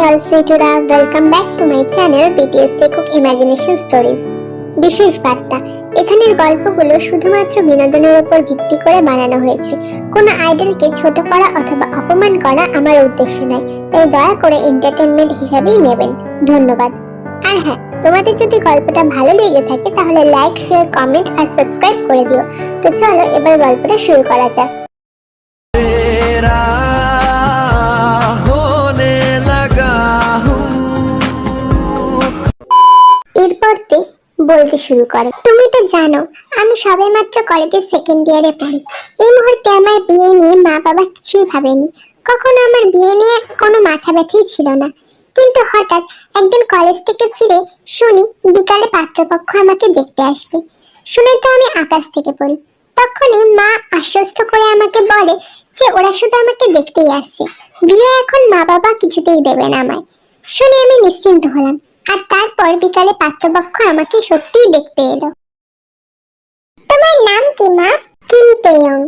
welcome back to my channel BTS Cook Imagination Stories. বিশেষ বার্তা, এখানের গল্পগুলো শুধুমাত্র বিনোদনের উপর ভিত্তি করে বানানো হয়েছে। কোনো আইডলকে ছোট করা অথবা অপমান করা আমার উদ্দেশ্য নয়। তাই দয়া করে এন্টারটেনমেন্ট হিসাবেই নেবেন। ধন্যবাদ। আর হ্যাঁ তোমাদের যদি গল্পটা ভালো লেগে থাকে, তাহলে লাইক শেয়ার কমেন্ট আর সাবস্ক্রাইব করে দিও। তো চলো এবার গল্পটা শুরু করা যাক। বলতে শুরু করে। তুমি তো জানো, আমি সবে মাত্র কলেজের সেকেন্ড ইয়ারে পড়ি। এই মুহূর্তে আমার বিয়ে নিয়ে মা বাবা কিছুই ভাবেনি। কখনো আমার বিয়ে নিয়ে কোনো মাথা ব্যথাই ছিল না। কিন্তু হঠাৎ একদিন কলেজ থেকে ফিরে শুনি বিকালে পাত্রপক্ষ আমাকে দেখতে আসবে। শুনে তো আমি আকাশ থেকে পড়ি। তখনই মা আশ্বস্ত করে আমাকে বলে যে ওরা শুধু আমাকে দেখতেই আসছে। বিয়ে এখন মা বাবা কিছুতেই দেবে না আমায়। শুনে আমি নিশ্চিন্ত হলাম। আর তারপর বিকালে পাত্রপক্ষ আমাকে সত্যিই দেখতে এলো। তোমার নাম কি, মা? Kim Taeyong.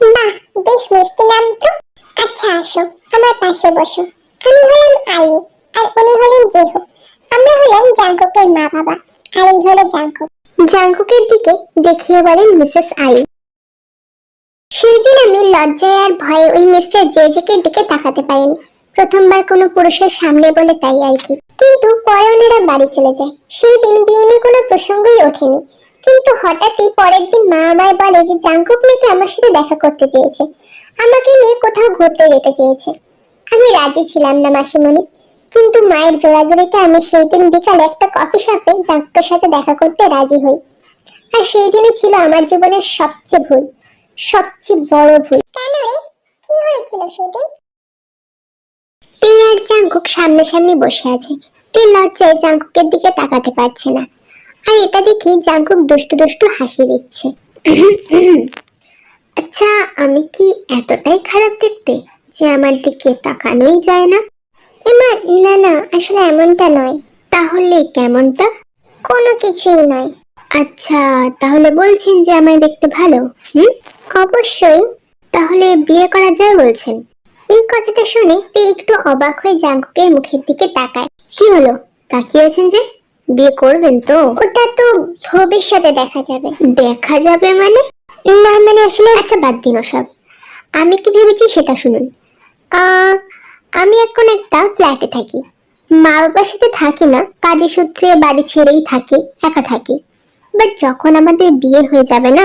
বাহ, বেশ মিষ্টি নাম তো। আচ্ছা আসো, আমার পাশে বসো। আমি হলাম আয়ু, আর উনি হলেন জেহু। আমরা হলাম জাঙ্কুকের মা বাবা, আর এই হলো জাঙ্কুক। জাঙ্কুকের দিকে দেখিয়ে বলেন মিসেস আয়ু। সেই দিন আমি লজ্জায় আর ভয়ে ওই মিস্টার জেজেকে দিকে তাকাতে পারিনি। প্রথমবার কোনো পুরুষের সামনে বলে তাই আর কি। কিন্তু পরে ওনারা বাড়ি চলে যায়। সেই দিন বিয়ে কোনো প্রসঙ্গই ওঠেনি। কিন্তু হঠাৎই পরের দিন মা আমায় বলে যে জাঙ্কুক মেয়েকে আমার সাথে দেখা করতে চেয়েছে? আমাকে নিয়ে কোথাও ঘুরতে যেতে চেয়েছে। আমি রাজি ছিলাম না, মাসিমণি। কিন্তু মায়ের জোড়াজোড়িতে আমি সেই দিন বিকালে একটা কফি শপে জাঙ্কুকের সাথে দেখা করতে রাজি হই। আর সেই দিনই ছিল আমার জীবনের সবচেয়ে ভুল, সবচেয়ে বড় ভুল। কেন রে? কি হয়েছিল সেদিন আর জাঙ্কুক সামনাসামনি বসে আছে। তে লজ্জায় জাঙ্কুকের দিকে তাকাতে পারছে না। আর এটা দেখে জাঙ্কুক দুষ্টু দুষ্টু হাসি দিচ্ছে। আচ্ছা আমি কি এতটাই খারাপ দেখতে যে আমার দিকে তাকানোই যায় না? এমা, না না, আসলে এমনটা নয়। তাহলে কেমনটা? কোনো কিছুই নয়। আচ্ছা তাহলে বলছেন যে আমায় দেখতে ভালো, হুম? অবশ্যই। তাহলে বিয়ে করা যায় বলছেন। এই কথাটা শুনে তে একটু অবাক হয়ে জাঙ্কুকের মুখের দিকে তাকায়। কি হলো? তাকিয়েছেন যে? বিয়ে করবেন তো? ওটা তো ভবিষ্যতে দেখা যাবে। দেখা যাবে মানে? না মানে আসলে আচ্ছা বাদ দিন সব আমি কি ভেবেছি সেটা শুনুন। আমি এখন একটা ফ্ল্যাটে থাকি। মা বাবার সাথে থাকি না কাজে সূত্রে বাড়ি ছেড়েই থাকি, একা থাকি। বাট যখন আমাদের বিয়ে হয়ে যাবে না,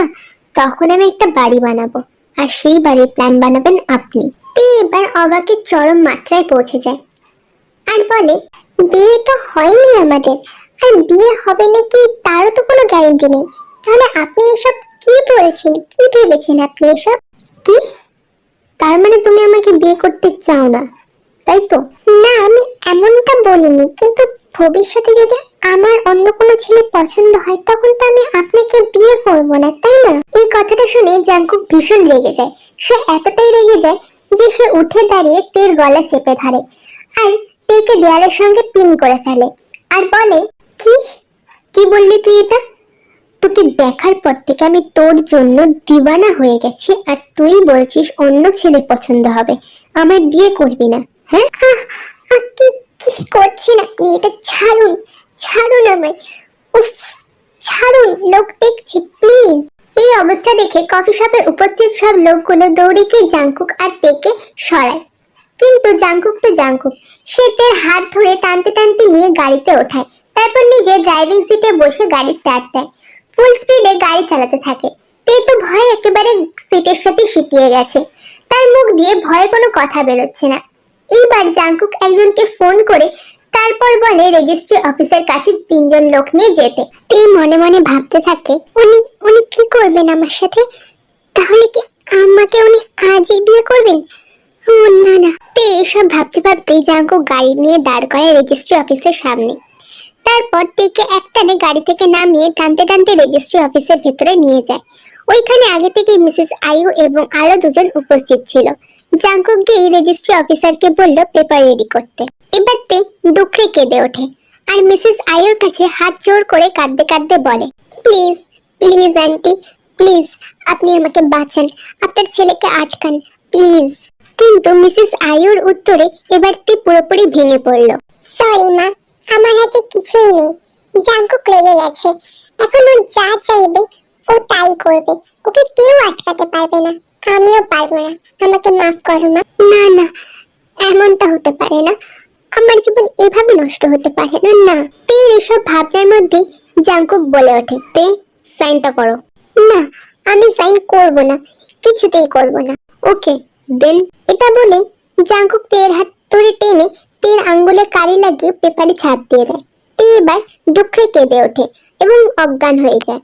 তখন আমি একটা বাড়ি বানাবো। আর সেই বাড়ির প্ল্যান বানাবেন আপনি। তে এবার অবাকের চরম মাত্রায় পৌঁছে যায়। আর বলে, বিয়ে তো হয়নি আমাদের। আর বিয়ে হবে নাকি তারও তো কোনো গ্যারেন্টি নেই। তাহলে আপনি এসব কি বলছেন? কি ভেবেছেন আপনি এসব? কি? তার মানে তুমি আমাকে বিয়ে করতে চাও না, তাই তো? না, আমি এমনটা বলিনি। কিন্তু ভবিষ্যতে যদি আমার অন্য কোনো ছেলে পছন্দ হয়, তখন তো আমি আপনাকে বিয়ে করব না, তাই না? এই কথাটা শুনে জাঙ্কুক ভীষণ রেগে যায়। সে এতটাই রেগে যায় যে সে উঠে দাঁড়িয়ে তের গলা চেপে ধরে আর তেকে দেয়ালের সঙ্গে পিন করে ফেলে আর বলে, কি? কি বললি তুই এটা? তোকে দেখার পর থেকে আমি তোর জন্য দিবানা হয়ে গেছি আর তুই বলছিস অন্য ছেলে পছন্দ হবে আমার বিয়ে করবি না হ্যাঁ? কি কি করছেন আপনি? এটা ছাড়ুন ছাড়ুন আমায়, উফ, ছাড়ুন, লোক দেখছি, প্লিজ। এই অবস্থা দেখে কফি শপে উপস্থিত সব লোকগুলো দৌড়ে গিয়ে জাংকুক আর তেকে সরায়। কিন্তু জাংকুক তো জাংকুক। সে তের হাত ধরে টানতে টানতে নিয়ে গাড়িতে ওঠায়। তারপর নিজে ড্রাইভিং সিটে বসে গাড়ি স্টার্ট দেয়। ফুল স্পিডে গাড়ি চালাতে থাকে। তে তো ভয় একেবারে সিটের সাথে সিটিয়ে গেছে। তার মুখ দিয়ে ভয়ে কোনো কথা বেরোচ্ছে না। এইবার জাংকুক একজনকে ফোন করে তারপর বলে রেজিস্ট্রি অফিসের কাছে তিনজন লোক নিয়ে যেতে। তে মনে মনে ভাবতে থাকে, উনি উনি কি করবেন আমার সাথে? তাহলে কি আমাকে উনি আজই বিয়ে করবেন? না না। ভাবতে গাড়ি নিয়ে দাঁড় করায় রেজিস্ট্রি অফিসের সামনে। তারপর তেকে একটানে গাড়ি থেকে নামিয়ে টানতে টানতে রেজিস্ট্রি অফিসের ভেতরে নিয়ে যায়। ওইখানে আগে থেকে মিসেস আয়ু এবং আরও দুজন উপস্থিত ছিল। জাঙ্কুক গিয়ে রেজিস্ট্রি অফিসারকে বলল পেপার রেডি করতে। এবার তে দুঃখে কেঁদে ওঠে আর মিসেস আয়ুর কাছে হাত জোর করে কাঁদতে কাঁদতে বলে প্লিজ প্লিজ আন্টি প্লিজ আপনি আমাকে বাঁচান, আপনার ছেলেকে আটকান প্লিজ কিন্তু মিসেস আয়ুর উত্তরে এবার তে পুরোপুরি ভেঙে পড়ল সরি মা, আমার হাতে কিছুই নেই জাঙ্কুক রেগে গেছে, এখন ও যা চাইবে ও তাই করবে, ওকে কেউ আটকাতে পারবে না। আমিও পারব না। আমাকে মাফ করো মা। না না, এমনটা হতে পারে না। আমার জীবন এভাবে নষ্ট হতে পারে না না। তে এসব ভাবনার মধ্যে জাঙ্কুক বলে ওঠে। তে, সাইনটা করো। না, আমি সাইন করব না। কিছুতেই করব না। ওকে, দেন। এটা বলে জাঙ্কুক তের হাত ধরে টেনে তের আঙ্গুলে কালি লাগিয়ে পেপারে ছাপ দিয়ে দেয়। তে এবার দুঃখে কেঁদে ওঠে এবং অজ্ঞান হয়ে যায়।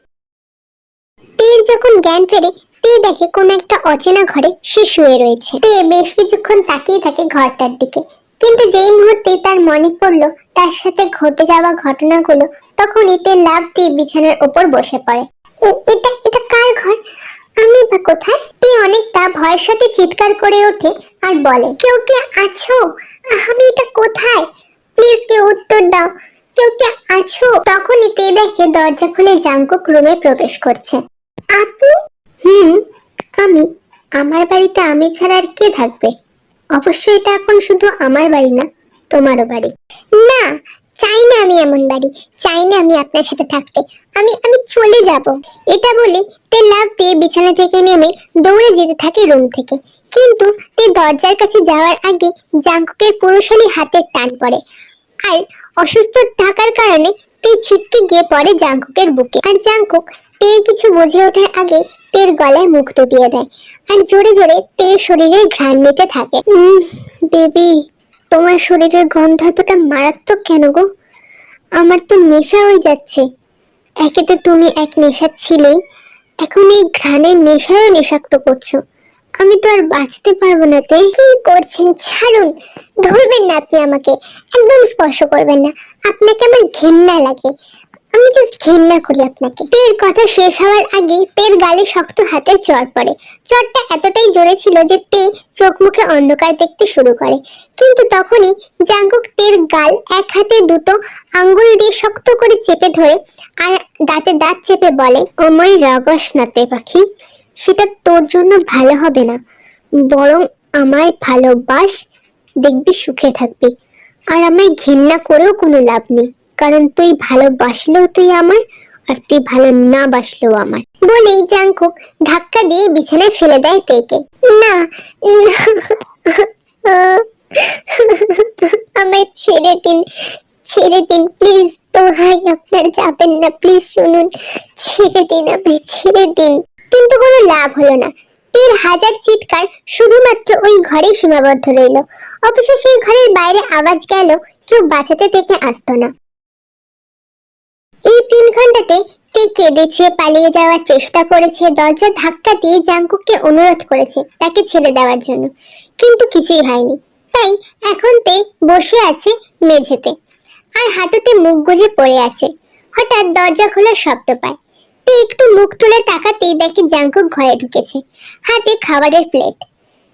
তের যখন জ্ঞান ফেরে তে দেখে কোন একটা অচেনা ঘরে সে শুয়ে রয়েছে। তে বেশ কিছুক্ষণ তাকিয়ে থাকে ঘরটার দিকে। কিন্তু যেই মুহূর্তে তার মনে পড়ল, তার সাথে ঘটে যাওয়া ঘটনাগুলো, তখনই তে লাভ দিয়ে বিছানার ওপর বসে পড়ে। এটা এটা কার ঘর? আমি বা কোথায়? তে অনেকটা ভয়ের সাথে চিৎকার করে ওঠে আর বলে, কেউ কে আছো? আমি এটা কোথায়? প্লিজ কেউ উত্তর দাও। কেউ কে আছো? তখনই তে দেখে দরজা খুলে জাঙ্কুক রুমে প্রবেশ করছে। আপনি? হুম, আমি। আমার বাড়িতে আমি ছাড়া আর কে থাকবে? অবশ্যই এটা এখন শুধু আমার বাড়ি না, তোমারও বাড়ি। না, চাই না আমি এমন বাড়ি, চাই না আমি আপনার সাথে থাকতে। আমি আমি চলে যাব। এটা বলে তে লাভ দিয়ে বিছানা থেকে নেমে দৌড়ে যেতে থাকে রুম থেকে। কিন্তু তে দরজার কাছে যাওয়ার আগে জাঙ্কুকের পুরুষালী হাতের টান পড়ে। আর অসুস্থ থাকার কারণে তে ছিটকে গিয়ে পড়ে জাঙ্কুকের বুকে। আর জাঙ্কুক তের কিছু বুঝে ওঠার আগে তের গলায় মুখ ডুবিয়ে দেয়। আর জোরে জোরে তের শরীরের ঘ্রাণ নিতে থাকে। বেবি তোমার শরীরের গন্ধ এতটা মারাত্মক কেন গো? আমার তো নেশা হয়ে যাচ্ছে। একে তো তুমি এক নেশা ছিলেই। এখন এই ঘ্রাণের নেশায়ও নেশাক্ত করছ। আমি তো আর বাঁচতে পারব না তে। কি করছেন? ছাড়ুন। ধরবেন না আপনি আমাকে। একদম স্পর্শ করবেন না। আপনাকে আমার ঘেন্না লাগে। আমি জাস্ট ঘেন্না করি আপনাকে। তের কথা শেষ হওয়ার আগে তের গালে শক্ত হাতের চর পড়ে। চরটা এতটাই জোরে ছিল যে তে চোখ মুখে অন্ধকার দেখতে শুরু করে। কিন্তু তখনই জাঙ্কুক তের গাল এক হাতে দুটো আঙ্গুল দিয়ে শক্ত করে চেপে ধরে আর দাঁতে দাঁত চেপে বলে অময় রাগস না তে পাখি, সেটা তোর জন্য ভালো হবে না। বরং আমায় ভালোবাস, দেখবি সুখে থাকবি। আর আমায় ঘেন্না করেও কোনো লাভ নেই। কারণ তুই ভালোবাসলেও তুই আমার, আর তুই ভালো না বাসলেও আমার। বলেই জাংকুক ধাক্কা দিয়ে বিছানায় ফেলে দেয় তেকে। না আমায় ছেড়ে দিন ছেড়ে দিন প্লিজ তো দোহাই, আপনার যাবেন না প্লিজ শুনুন। ছেড়ে দিন, আমায় ছেড়ে দিন। কিন্তু কোনো লাভ হলো না। তীর হাজার চিৎকার শুধুমাত্র ওই ঘরেই সীমাবদ্ধ রইল। অবশ্য সেই ঘরের বাইরে আওয়াজ গেল, কেউ বাঁচাতে থেকে আসতো না। এই তিন ঘন্টাতে তে কেঁদেছে, পালিয়ে যাওয়ার চেষ্টা করেছে, দরজা ধাক্কা দিয়ে জাঙ্কুককে অনুরোধ করেছে তাকে ছেড়ে দেওয়ার জন্য। কিন্তু কিছুই হয়নি। তাই এখন তে বসে আছে মেঝেতে আর হাঁটুতে মুখ গুজে পড়ে আছে। হঠাৎ দরজা খোলার শব্দ পায়। তে একটু মুখ তুলে তাকাতেই দেখে জাঙ্কুক ঘরে ঢুকেছে। হাতে খাবারের প্লেট।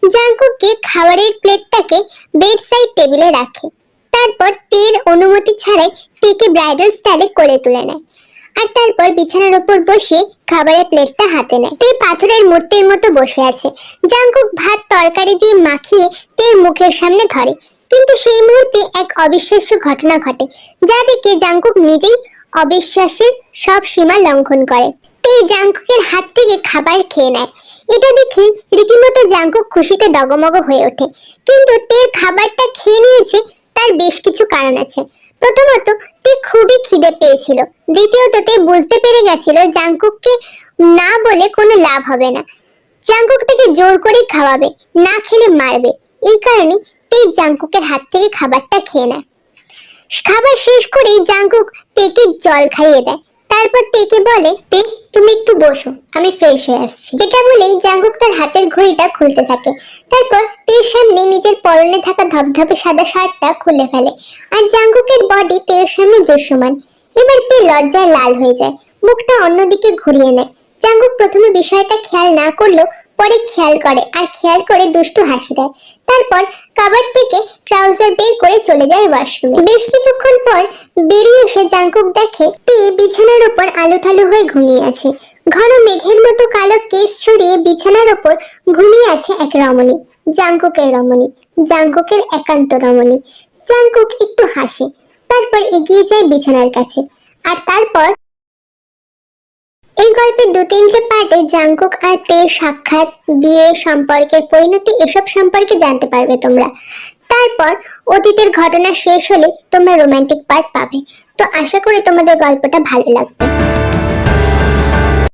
জাঙ্কুককে খাবারের প্লেটটাকে বেড সাইড টেবিলে রাখে। তারপর তের অনুমতি ছাড়াই তেকে ব্রাইডাল স্টাইলে করে তুলে নেয়। আর তারপর বিছানার উপর বসে খাবারের প্লেটটা হাতে নেয়। তে পাথরের মূর্তির মতো বসে আছে। জাঙ্কুক ভাত তরকারি দিয়ে মাখিয়ে তের মুখের সামনে ধরে। কিন্তু সেই মুহূর্তে এক অবিশ্বাস্য ঘটনা ঘটে, যা দেখে জাঙ্কুক নিজেই অবিশ্বাসের সব সীমা লঙ্ঘন করে। তে জাঙ্কুকের হাত থেকে খাবার খেয়ে নেয়। এটা দেখে রীতিমতো জাঙ্কুক খুশিতে ডগমগ হয়ে ওঠে। কিন্তু তের খাবারটা খেয়ে নিয়েছে তার বেশ কিছু কারণ আছে। প্রথমত তে খুবই খিদে পেয়েছিল। দ্বিতীয়ত তে বুঝতে পেরে গেছিল জাংকুককে না বলে কোনো লাভ হবে না। জাংকুক থেকে জোর করেই খাওয়াবে, না খেলে মারবে। এই কারণে তে জাংকুকের হাত থেকে খাবারটা খেয়ে নেয়। খাবার শেষ করেই জাংকুক তেকে জল খাইয়ে দেয়। তারপর তেকে বলে, তে, তুমি একটু বসো, আমি ফ্রেশ হয়ে আসছি। এটা বলেই জাঙ্গুক তার হাতের ঘড়িটা খুলতে থাকে। তারপর তের সামনে নিজের পরনে থাকা ধবধবে সাদা শার্টটা খুলে ফেলে আর জাঙ্গুকের বডি তের সামনে দৃশ্যমান। এবার তে লজ্জায় লাল হয়ে যায়, মুখটা অন্যদিকে ঘুরিয়ে নেয়। জাঙ্গুক প্রথমে বিষয়টা খেয়াল না করলেও পরে খেয়াল করে, আর খেয়াল করে দুষ্টু হাসি দেয়। তারপর কাবার থেকে ট্রাউজার বের করে চলে যায় ওয়াশরুমে বেশ কিছুক্ষণ পর বেরিয়ে এসে জাঙ্কুক দেখে তে বিছানার উপর আলুথালু হয়ে ঘুমিয়ে আছে। ঘন মেঘের মতো কালো কেস ছড়িয়ে বিছানার উপর ঘুমিয়ে আছে এক রমণী জাঙ্কুকের রমণী জাঙ্কুকের একান্ত রমণী। জাঙ্কুক একটু হাসে, তারপর এগিয়ে যায় বিছানার কাছে। আর তারপর এই গল্পের দু তিনটে পার্টে জাংকুক আর তে সাক্ষাৎ বিয়ে সম্পর্কের পরিণতি এসব সম্পর্কে জানতে পারবে তোমরা। তারপর অতীতের ঘটনা শেষ হলে তোমরা রোমান্টিক পার্ট পাবে। তো আশা করি তোমাদের গল্পটা ভালো লাগবে।